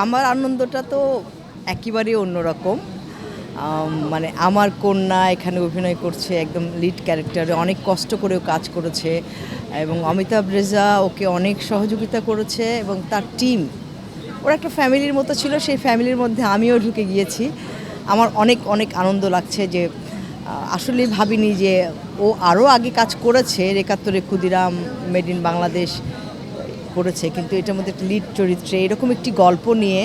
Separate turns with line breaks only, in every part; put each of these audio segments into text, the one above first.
আমার আনন্দটা তো একেবারেই অন্যরকম। মানে আমার কন্যা এখানে অভিনয় করছে, একদম লিড ক্যারেক্টারে অনেক কষ্ট করেও কাজ করেছে এবং অমিতাভ রেজা ওকে অনেক সহযোগিতা করেছে এবং তার টিম ওরা একটা ফ্যামিলির মতো ছিল, সেই ফ্যামিলির মধ্যে আমিও ঢুকে গিয়েছি। আমার অনেক অনেক আনন্দ লাগছে যে আসলে ভাবিনি যে ও আরও আগে কাজ করেছে একাত্তরে ক্ষুদিরাম মেড ইন বাংলাদেশ করেছে, কিন্তু এটার মধ্যে একটা লিড চরিত্রে এরকম একটি গল্প নিয়ে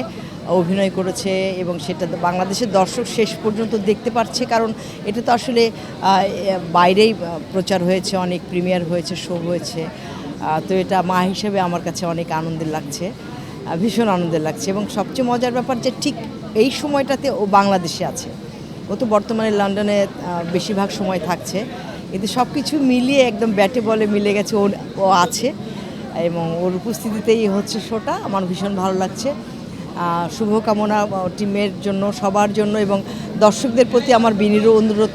অভিনয় করেছে এবং সেটা বাংলাদেশের দর্শক শেষ পর্যন্ত দেখতে পারছে, কারণ এটা তো আসলে বাইরেই প্রচার হয়েছে, অনেক প্রিমিয়ার হয়েছে শো হয়েছে। তো এটা মা হিসেবে আমার কাছে অনেক আনন্দের লাগছে ভীষণ আনন্দের লাগছে এবং সবচেয়ে মজার ব্যাপার যে ঠিক এই সময়টাতে ও বাংলাদেশে আছে। ও তো বর্তমানে লন্ডনে বেশিরভাগ সময় থাকছে। কিন্তু সব কিছু মিলিয়ে একদম ব্যাটে বলে মিলে গেছে ও আছে। এবং ওর উপস্থিতিতেই হচ্ছে শোটা। আমার ভীষণ ভালো লাগছে। শুভকামনা টিমের জন্য, সবার জন্য এবং দর্শকদের প্রতি আমার বিনীত অনুরোধ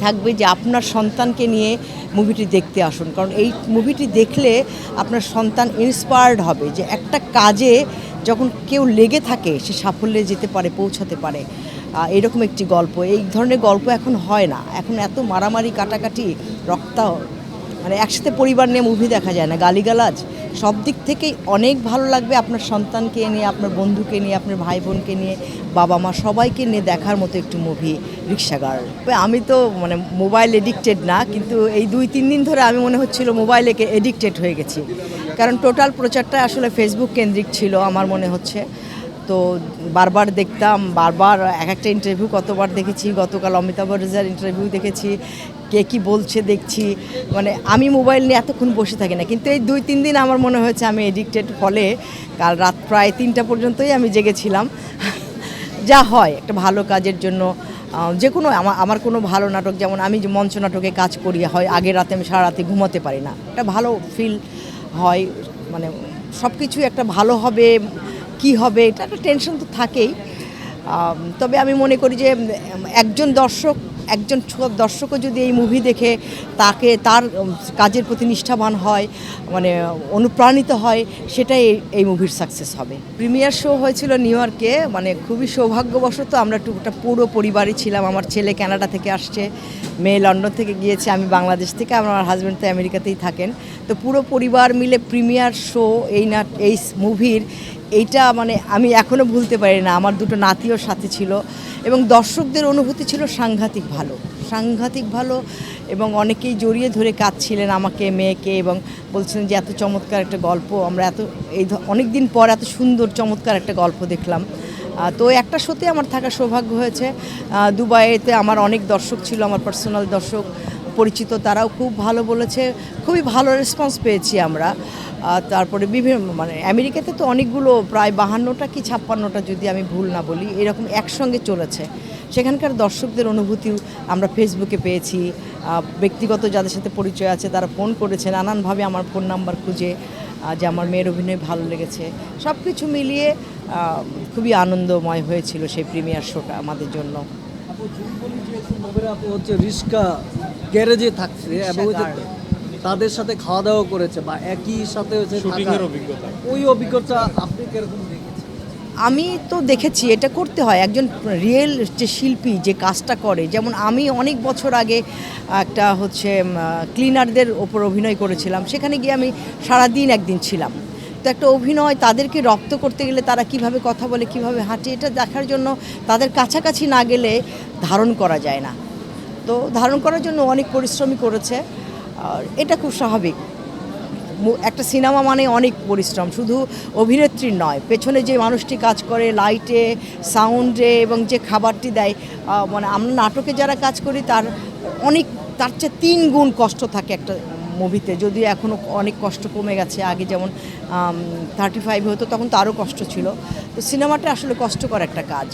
থাকবে যে আপনার সন্তানকে নিয়ে মুভিটি দেখতে আসুন। কারণ এই মুভিটি দেখলে আপনার সন্তান ইন্সপায়ার্ড হবে যে একটা কাজে যখন কেউ লেগে থাকে, সে সাফল্যে যেতে পারে, পৌঁছাতে পারে। এরকম একটি গল্প। এই ধরনের গল্প এখন হয় না। এখন এত মারামারি, কাটাকাটি রক্তা মানে একসাথে পরিবার নিয়ে মুভি দেখা যায় না, গালিগালাজ। সব দিক থেকেই অনেক ভালো লাগবে আপনার সন্তানকে নিয়ে, আপনার বন্ধুকে নিয়ে, আপনার ভাই বোনকে নিয়ে বাবা মা সবাইকে নিয়ে দেখার মতো একটু মুভি রিক্সা গার্ল। আমি তো মানে মোবাইল এডিক্টেড না, কিন্তু এই দুই, তিন দিন ধরে আমি মনে হচ্ছিল মোবাইলে এডিক্টেড হয়ে গেছি। কারণ টোটাল প্রচারটা আসলে ফেসবুক কেন্দ্রিক ছিল আমার মনে হচ্ছে। তো বারবার দেখতাম, বারবার এক একটা ইন্টারভিউ কতবার দেখেছি, গতকাল অমিতাভ রেজার ইন্টারভিউ দেখেছি। কে কি বলছে দেখছি। মানে আমি মোবাইল নিয়ে এতক্ষণ বসে থাকি না। কিন্তু এই দুই, তিন দিন আমার মনে হয়েছে আমি এডিক্টেড ফলে কাল রাত প্রায় তিনটা পর্যন্তই আমি জেগেছিলাম। যা হয়, একটা ভালো কাজের জন্য। যে কোনো আমার আমার কোনো ভালো নাটক যেমন আমি যে মঞ্চ নাটকে কাজ করি, হয় আগের রাতে আমি সারা রাতে ঘুমাতে পারি না। একটা ভালো ফিল হয় মানে সব কিছু একটা ভালো হবে, কি হবে, এটা একটা টেনশন তো থাকেই। তবে আমি মনে করি যে একজন দর্শক একজন দর্শকও যদি এই মুভি দেখে তাকে তার কাজের প্রতি নিষ্ঠাবান হয় মানে অনুপ্রাণিত হয়, সেটাই এই- মুভির সাকসেস হবে। প্রিমিয়ার শো হয়েছিল নিউ ইয়র্কে মানে খুবই সৌভাগ্যবশত আমরা টুকটা পুরো পরিবারই ছিলাম। আমার ছেলে কানাডা থেকে আসছে, মেয়ে লন্ডন থেকে গিয়েছে, আমি বাংলাদেশ থেকে, আমার হাজব্যান্ড তো আমেরিকাতেই থাকেন। তো পুরো পরিবার মিলে প্রিমিয়ার শো এই নাট, এই মুভির এইটা মানে আমি এখনও ভুলতে পারি না। আমার দুটো নাতিও সাথে ছিল এবং দর্শকদের অনুভূতি ছিল সাংঘাতিক ভালো। সাংঘাতিক ভালো এবং অনেকেই জড়িয়ে ধরে কাঁদছিলেন আমাকে, মেয়েকে এবং বলছিলেন যে, এত চমৎকার একটা গল্প। আমরা এত এই অনেক দিন পর এত সুন্দর, চমৎকার একটা গল্প দেখলাম। তো একটা শোতে আমার থাকার সৌভাগ্য হয়েছে। দুবাইতে আমার অনেক দর্শক ছিল, আমার পার্সোনাল দর্শক। পরিচিত, তারাও খুব ভালো বলেছে, খুবই ভালো রেসপন্স পেয়েছি আমরা। তারপরে বিভিন্ন মানে আমেরিকাতে তো অনেকগুলো, প্রায় বাহান্নটা কি ছাপ্পান্নটা যদি আমি ভুল না বলি, এরকম একসঙ্গে চলেছে। সেখানকার দর্শকদের অনুভূতিও আমরা ফেসবুকে পেয়েছি। ব্যক্তিগত যাদের সাথে পরিচয় আছে, তারা ফোন করেছে, নানানভাবে আমার ফোন নাম্বার খুঁজে যে আমার মেয়ের অভিনয় ভালো লেগেছে। সব কিছু মিলিয়ে খুবই আনন্দময় হয়েছিল সেই প্রিমিয়ার শোটা আমাদের জন্য।
হচ্ছে রিস্কা গ্যারেজে থাকছে এবং। তাদের সাথে খাওয়া দাওয়া করেছে বা একই সাথে হচ্ছে
অভিজ্ঞতা।
ওই অভিজ্ঞতা আপনি কীরকম দেখেছেন?
আমি তো দেখেছি এটা করতে হয় একজন রিয়েল যে শিল্পী যে কাজটা করে। যেমন আমি অনেক বছর আগে একটা হচ্ছে ক্লিনারদের ওপর অভিনয় করেছিলাম। সেখানে গিয়ে আমি সারাদিন একদিন ছিলাম। তো একটা অভিনয় তাদেরকে রপ্ত করতে গেলে তারা কীভাবে কথা বলে, কীভাবে হাঁটে, এটা দেখার জন্য তাদের কাছাকাছি না গেলে ধারণ করা যায় না। তো ধারণ করার জন্য অনেক পরিশ্রমী করেছে, আর এটা খুব স্বাভাবিক। একটা সিনেমা মানে অনেক পরিশ্রম, শুধু অভিনেত্রীর নয়, পেছনে যে মানুষটি কাজ করে, লাইটে, সাউন্ডে এবং যে খাবারটি দেয় মানে আমরা নাটকে যারা কাজ করি তার অনেক, তার চেয়ে তিন গুণ কষ্ট থাকে একটা মুভিতে যদি এখনও অনেক কষ্ট কমে গেছে, আগে যেমন থার্টি ফাইভ হতো, তখন তো আরও কষ্ট ছিল। তো সিনেমাটা আসলে কষ্টকর একটা কাজ।